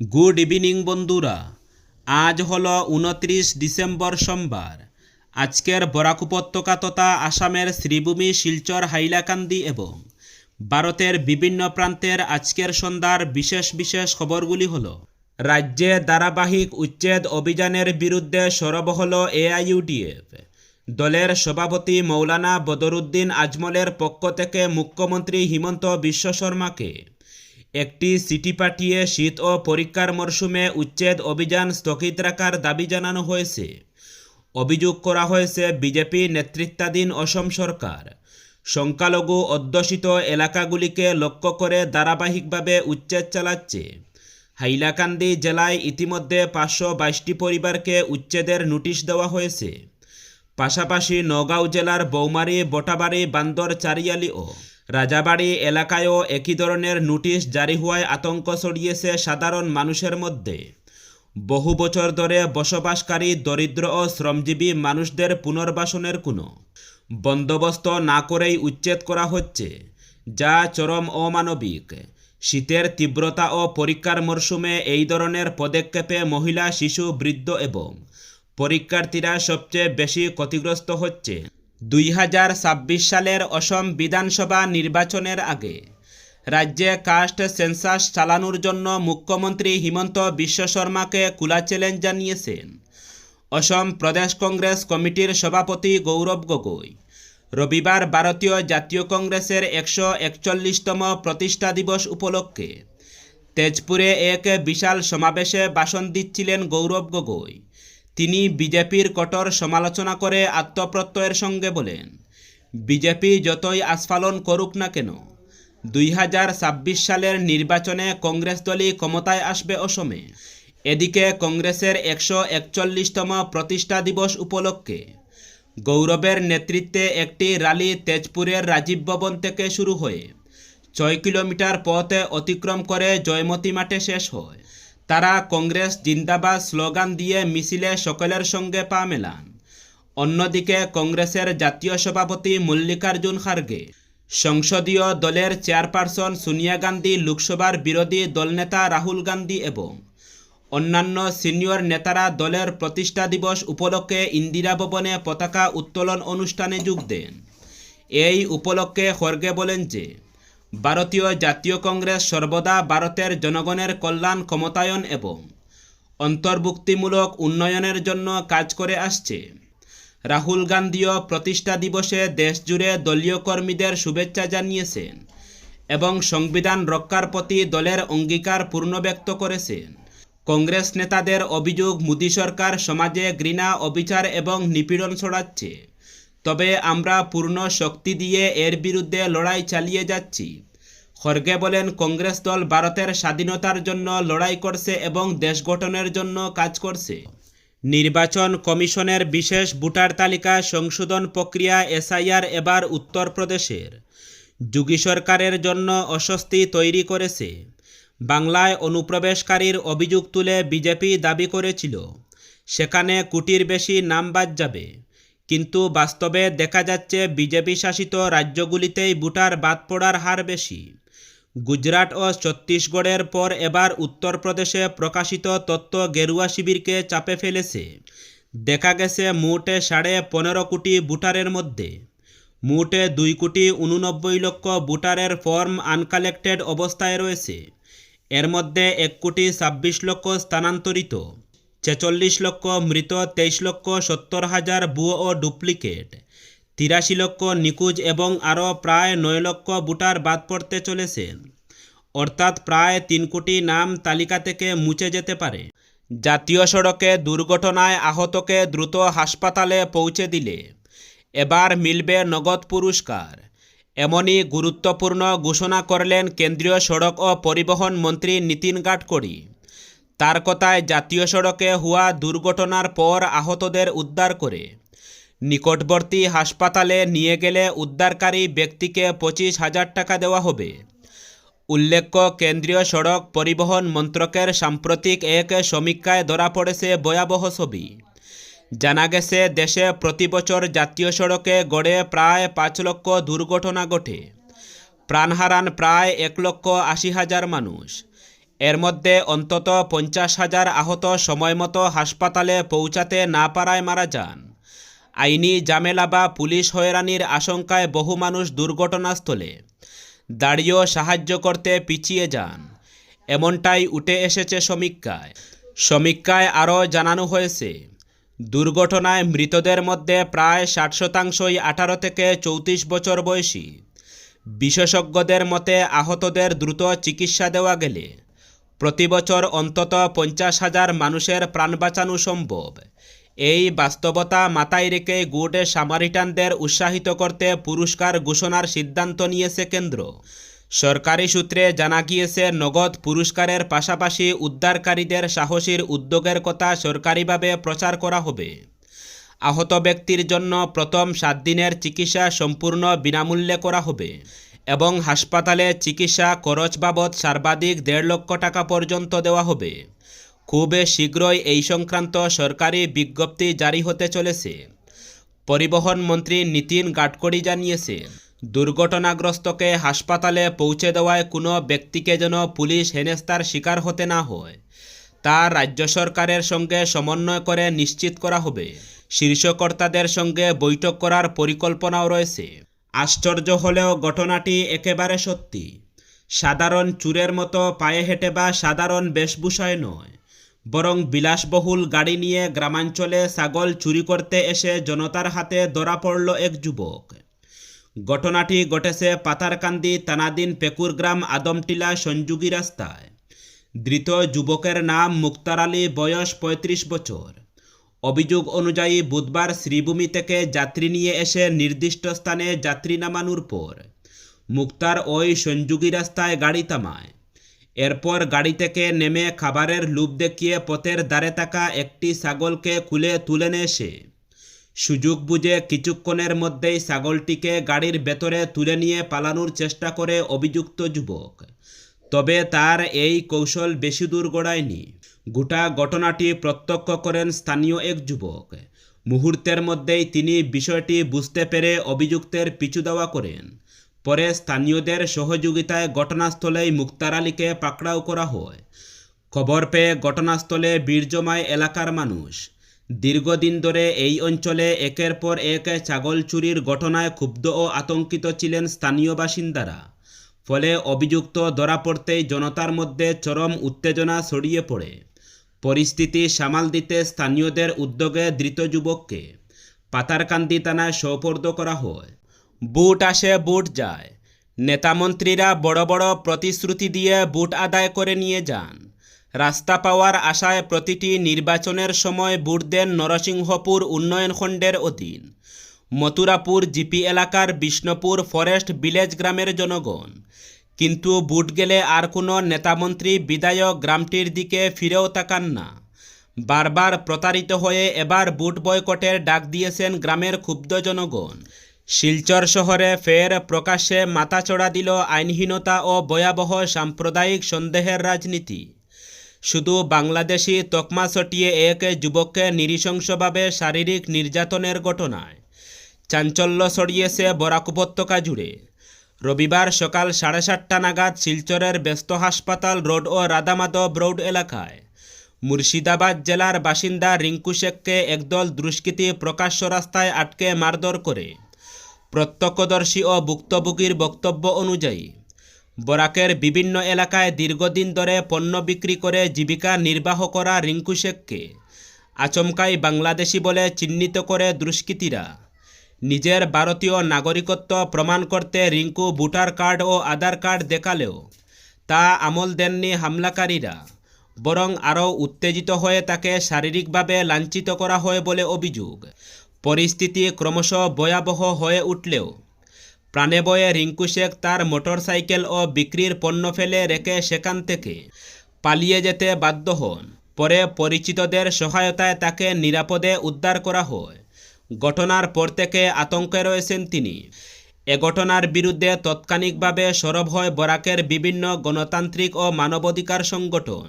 Good evening বন্ধুরা। আজ হল উনত্রিশ ডিসেম্বর সোমবার। আজকের বরাক উপত্যকা তথা আসামের শ্রীভূমি, শিলচর, হাইলাকান্দি এবং ভারতের বিভিন্ন প্রান্তের আজকের সন্ধ্যার বিশেষ বিশেষ খবরগুলি হল, রাজ্যে ধারাবাহিক উচ্ছেদ অভিযানের বিরুদ্ধে সরব হল এআইইউডিএফ। দলের সভাপতি মৌলানা বদরুদ্দিন আজমলের পক্ষ থেকে মুখ্যমন্ত্রী হিমন্ত বিশ্ব শর্মাকে একটি চিঠি পাঠিয়ে শীত ও পরীক্ষার মরশুমে উচ্ছেদ অভিযান স্থগিত রাখার দাবি জানানো হয়েছে। অভিযোগ করা হয়েছে, বিজেপি নেতৃত্বাধীন অসম সরকার সংখ্যালঘু অধ্যুষিত এলাকাগুলিকে লক্ষ্য করে ধারাবাহিকভাবে উচ্ছেদ চালাচ্ছে। হাইলাকান্দি জেলায় ইতিমধ্যে পাঁচশো বাইশটি পরিবারকে উচ্ছেদের নোটিশ দেওয়া হয়েছে। পাশাপাশি নগাঁও জেলার বৌমারি, বটাবাড়ি, বান্দর, চারিয়ালি ও রাজাবাড়ি এলাকায়ও একই ধরনের নোটিশ জারি হওয়ায় আতঙ্ক ছড়িয়েছে সাধারণ মানুষের মধ্যে। বহু বছর ধরে বসবাসকারী, দরিদ্র ও শ্রমজীবী মানুষদের পুনর্বাসনের কোনো বন্দোবস্ত না করেই উচ্ছেদ করা হচ্ছে, যা চরম অমানবিক। শীতের তীব্রতা ও পরীক্ষার মরশুমে এই ধরনের পদক্ষেপে মহিলা, শিশু, বৃদ্ধ এবং পরীক্ষার্থীরা সবচেয়ে বেশি ক্ষতিগ্রস্ত হচ্ছে। দুই হাজার ছাব্বিশ সালের অসম বিধানসভা নির্বাচনের আগে রাজ্যে কাস্ট সেন্সাস চালানোর জন্য মুখ্যমন্ত্রী হিমন্ত বিশ্ব শর্মাকে খোলা চ্যালেঞ্জ জানিয়েছেন। অসম প্রদেশ কংগ্রেস কমিটির সভাপতি গৌরব গগৈ। রবিবার ভারতীয় জাতীয় কংগ্রেসের একশো একচল্লিশতম প্রতিষ্ঠা দিবস উপলক্ষে তেজপুরে এক বিশাল সমাবেশে ভাষণ দিচ্ছিলেন গৌরব গগৈ। তিনি বিজেপির কঠোর সমালোচনা করে আত্মপ্রত্যয়ের সঙ্গে বলেন, বিজেপি যতই আস্ফালন করুক না কেন, দুই হাজার ছাব্বিশ সালের নির্বাচনে কংগ্রেস দলই ক্ষমতায় আসবে অসমে। এদিকে কংগ্রেসের একশো একচল্লিশতম প্রতিষ্ঠা দিবস উপলক্ষে গৌরবের নেতৃত্বে একটি র্যালি তেজপুরের রাজীব ভবন থেকে শুরু হয়ে ছয় কিলোমিটার পথে অতিক্রম করে জয়মতী মাঠে শেষ হয়। তারা কংগ্রেস জিন্দাবাদ স্লোগান দিয়ে মিছিলে সকলের সঙ্গে পা মেলান। অন্যদিকে কংগ্রেসের জাতীয় সভাপতি মল্লিকার্জুন খার্গে, সংসদীয় দলের চেয়ারপারসন সোনিয়া গান্ধী লোকসভার বিরোধী দলনেতা রাহুল গান্ধী এবং অন্যান্য সিনিয়র নেতারা দলের প্রতিষ্ঠা দিবস উপলক্ষে ইন্দিরা ভবনে পতাকা উত্তোলন অনুষ্ঠানে যোগ দেন। এই উপলক্ষে খর্গে বলেন যে ভারতীয় জাতীয় কংগ্রেস সর্বদা ভারতের জনগণের কল্যাণ, ক্ষমতায়ন এবং অন্তর্ভুক্তিমূলক উন্নয়নের জন্য কাজ করে আসছে। রাহুল গান্ধীও প্রতিষ্ঠা দিবসে দেশজুড়ে দলীয় কর্মীদের শুভেচ্ছা জানিয়েছেন এবং সংবিধান রক্ষার প্রতি দলের অঙ্গীকার পূর্ণ ব্যক্ত করেছেন। কংগ্রেস নেতাদের অভিযোগ, মোদী সরকার সমাজে ঘৃণা, অবিচার এবং নিপীড়ন ছড়াচ্ছে। তবে আমরা পূর্ণ শক্তি দিয়ে এর বিরুদ্ধে লড়াই চালিয়ে যাচ্ছি। খড়গে বলেন, কংগ্রেস দল ভারতের স্বাধীনতার জন্য লড়াই করছে এবং দেশ গঠনের জন্য কাজ করছে। নির্বাচন কমিশনের বিশেষ ভোটার তালিকা সংশোধন প্রক্রিয়া এসআইআর এবার উত্তরপ্রদেশের। যোগী সরকারের জন্য অস্বস্তি তৈরি করেছে। বাংলায় অনুপ্রবেশকারীর অভিযোগ তুলে বিজেপি দাবি করেছিল। সেখানে কোটির বেশি নাম বাদ যাবে। কিন্তু বাস্তবে দেখা যাচ্ছে বিজেপি শাসিত রাজ্যগুলিতেই ভোটার বাদ পড়ার হার বেশি। গুজরাট ও ছত্তিশগড়ের পর এবার উত্তরপ্রদেশে প্রকাশিত তত্ত্ব গেরুয়া শিবিরকে চাপে ফেলেছে। দেখা গেছে মোটে সাড়ে পনেরো কোটি ভোটারের মধ্যে। মোটে দুই কোটি উননব্বই লক্ষ ভোটারের ফর্ম আনকালেক্টেড অবস্থায় রয়েছে। এর মধ্যে এক কোটি ছাব্বিশ লক্ষ স্থানান্তরিত। ছেচল্লিশ লক্ষ, মৃত তেইশ লক্ষ, সত্তর হাজার ভুয়ো ও ডুপ্লিকেট। তিরাশি লক্ষ, নিখোঁজ এবং আরও প্রায় নয় লক্ষ ভোটার বাদ পড়তে চলেছেন অর্থাৎ প্রায় তিন কোটি নাম তালিকা থেকে মুছে যেতে পারে। জাতীয় সড়কে দুর্ঘটনায় আহতকে দ্রুত হাসপাতালে পৌঁছে দিলে। এবার মিলবে নগদ পুরস্কার। এমনই গুরুত্বপূর্ণ ঘোষণা করলেন কেন্দ্রীয় সড়ক ও পরিবহন মন্ত্রী নীতিন গাডকরি তার কথায় জাতীয় সড়কে হওয়া দুর্ঘটনার পর আহতদের উদ্ধার করে। নিকটবর্তী হাসপাতালে নিয়ে গেলে উদ্ধারকারী ব্যক্তিকে পঁচিশ হাজার টাকা দেওয়া হবে। উল্লেখ্য, কেন্দ্রীয় সড়ক পরিবহন মন্ত্রকের সাম্প্রতিক এক সমীক্ষায় ধরা পড়েছে ভয়াবহ ছবি। জানা গেছে, দেশে প্রতি বছর জাতীয় সড়কে গড়ে প্রায় পাঁচ লক্ষ দুর্ঘটনা ঘটে। প্রাণ হারান প্রায় এক লক্ষ আশি হাজার মানুষ। এর মধ্যে অন্তত পঞ্চাশ হাজার আহত সময়মতো হাসপাতালে পৌঁছাতে না পারায় মারা যান। আইনি জামেলা বা পুলিশ হয়রানির আশঙ্কায় বহু মানুষ দুর্ঘটনাস্থলে। দাঁড়িয়েও সাহায্য করতে পিছিয়ে যান। এমনটাই উঠে এসেছে সমীক্ষায়। সমীক্ষায় আরও জানানো হয়েছে, দুর্ঘটনায় মৃতদের মধ্যে প্রায় ষাট শতাংশই আঠারো থেকে চৌত্রিশ বছর বয়সী। বিশেষজ্ঞদের মতে আহতদের দ্রুত চিকিৎসা দেওয়া গেলে প্রতি বছর অন্তত পঞ্চাশ হাজার মানুষের প্রাণ বাঁচানো সম্ভব। এই বাস্তবতা মাথায় রেখে গুড সামারিটানদের উৎসাহিত করতে পুরস্কার ঘোষণার সিদ্ধান্ত নিয়েছে কেন্দ্র। সরকারি সূত্রে জানা গিয়েছে, নগদ পুরস্কারের পাশাপাশি উদ্ধারকারীদের সাহসীর উদ্যোগের কথা সরকারিভাবে প্রচার করা হবে। আহত ব্যক্তির জন্য প্রথম সাত দিনের চিকিৎসা সম্পূর্ণ বিনামূল্যে করা হবে। এবং হাসপাতালে চিকিৎসা খরচ বাবদ সর্বাধিক দেড় লক্ষ টাকা পর্যন্ত দেওয়া হবে। খুব শীঘ্রই এই সংক্রান্ত সরকারি বিজ্ঞপ্তি জারি হতে চলেছে। পরিবহন মন্ত্রী নীতিন গাডকরি জানিয়েছে, দুর্ঘটনাগ্রস্তকে হাসপাতালে পৌঁছে দেওয়ায় কোনো ব্যক্তিকে যেন পুলিশ হেনেস্তার শিকার হতে না হয়, তা রাজ্য সরকারের সঙ্গে সমন্বয় করে নিশ্চিত করা হবে। শীর্ষকর্তাদের সঙ্গে বৈঠক করার পরিকল্পনাও রয়েছে। আশ্চর্য হলেও ঘটনাটি একেবারে সত্যি। সাধারণ চুরের মতো পায়ে হেঁটে বা সাধারণ বেশভূষায় নয়, বরং বিলাসবহুল গাড়ি নিয়ে গ্রামাঞ্চলে ছাগল চুরি করতে এসে জনতার হাতে ধরা পড়ল এক যুবক। ঘটনাটি ঘটেছে পাতারকান্দি তানাদিন পেকুরগ্রাম আদমটিলা সঞ্জুগি রাস্তায়। ধৃত যুবকের নাম মুক্তার আলী, বয়স ৩৫ বছর। অভিযোগ অনুযায়ী বুধবার শ্রীভূমি থেকে যাত্রী নিয়ে এসে নির্দিষ্ট স্থানে যাত্রী নামানোর পর মুক্তার ওই সঞ্জুগি রাস্তায় গাড়ি থামায়। এরপর গাড়ি থেকে নেমে খাবারের লুপ দেখিয়ে পথের দ্বারে থাকা একটি ছাগলকে খুলে তুলে নেয় সে। সুযোগ বুঝে কিছুক্ষণের মধ্যেই ছাগলটিকে গাড়ির ভেতরে তুলে নিয়ে পালানোর চেষ্টা করে অভিযুক্ত যুবক। তবে তার এই কৌশল বেশি দূর গড়ায়নি। গোটা ঘটনাটি প্রত্যক্ষ করেন স্থানীয় এক যুবক। মুহূর্তের মধ্যেই তিনি বিষয়টি বুঝতে পেরে অভিযুক্তের পিছু দেওয়া করেন। পরে স্থানীয়দের সহযোগিতায় ঘটনাস্থলেই মুক্তার আলীকে পাকড়াও করা হয়। খবর পেয়ে ঘটনাস্থলে বীর জমায় এলাকার মানুষ। দীর্ঘদিন ধরে এই অঞ্চলে একের পর এক ছাগল চুরির ঘটনায় ক্ষুব্ধ ও আতঙ্কিত ছিলেন স্থানীয় বাসিন্দারা। ফলে অভিযুক্ত ধরা পড়তেই জনতার মধ্যে চরম উত্তেজনা ছড়িয়ে পড়ে। পরিস্থিতি সামাল দিতে স্থানীয়দের উদ্যোগে ধৃত যুবককে পাতারকান্দি থানায় সোপর্দ করা হয়। বুট আসে, বুট যায়। নেতামন্ত্রীরা বড় বড় প্রতিশ্রুতি দিয়ে বুট আদায় করে নিয়ে যান। রাস্তা পাওয়ার আশায় প্রতিটি নির্বাচনের সময় বুট দেন নরসিংহপুর উন্নয়ন খণ্ডের অধীন। মথুরাপুর জিপি এলাকার বিষ্ণুপুর ফরেস্ট ভিলেজ গ্রামের জনগণ। কিন্তু বুট গেলে আর কোনো নেতামন্ত্রী বিধায়ক গ্রামটির দিকে ফিরেও তাকান না। বারবার প্রতারিত হয়ে এবার বুট বয়কটের ডাক দিয়েছেন গ্রামের ক্ষুব্ধ জনগণ। শিলচর শহরে ফের প্রকাশ্যে মাথাচড়া দিল আইনহীনতা ও ভয়াবহ সাম্প্রদায়িক সন্দেহের রাজনীতি। শুধু বাংলাদেশি তকমা সটিয়ে এক যুবককে নিরিশংসভাবে শারীরিক নির্যাতনের ঘটনায়। চাঞ্চল্য ছড়িয়েছে বরাক উপত্যকা জুড়ে। রবিবার সকাল সাড়ে সাতটা নাগাদ শিলচরের ব্যস্ত হাসপাতাল রোড ও রাধামাধব রোড এলাকায়। মুর্শিদাবাদ জেলার বাসিন্দা রিঙ্কু শেখকে একদল দুষ্কৃতী প্রকাশ্য রাস্তায় আটকে মারধর করে। প্রত্যক্ষদর্শী ও ভুক্তভোগীর বক্তব্য অনুযায়ী, বরাকের বিভিন্ন এলাকায় দীর্ঘদিন ধরে পণ্য বিক্রি করে জীবিকা নির্বাহ করা রিঙ্কু শেখকে আচমকাই বাংলাদেশি বলে চিহ্নিত করে দুষ্কৃতীরা। নিজের ভারতীয় নাগরিকত্ব প্রমাণ করতে রিঙ্কু ভোটার কার্ড ও আধার কার্ড দেখালেও তা আমল দেননি হামলাকারীরা, বরং আরও উত্তেজিত হয়ে তাকে শারীরিকভাবে লাঞ্ছিত করা হয় বলে অভিযোগ। পরিস্থিতি ক্রমশ ভয়াবহ হয়ে উঠলেও প্রাণে বয়ে রিঙ্কু শেখ তার মোটর সাইকেল ও বিক্রির পণ্য ফেলে রেখে সেখান থেকে পালিয়ে যেতে বাধ্য হন। পরে পরিচিতদের সহায়তায় তাকে নিরাপদে উদ্ধার করা হয়। ঘটনার পর থেকে আতঙ্কে রয়েছেন তিনি। এ ঘটনার বিরুদ্ধে তাৎক্ষণিকভাবে সরব হয় বরাকের বিভিন্ন গণতান্ত্রিক ও মানবাধিকার সংগঠন।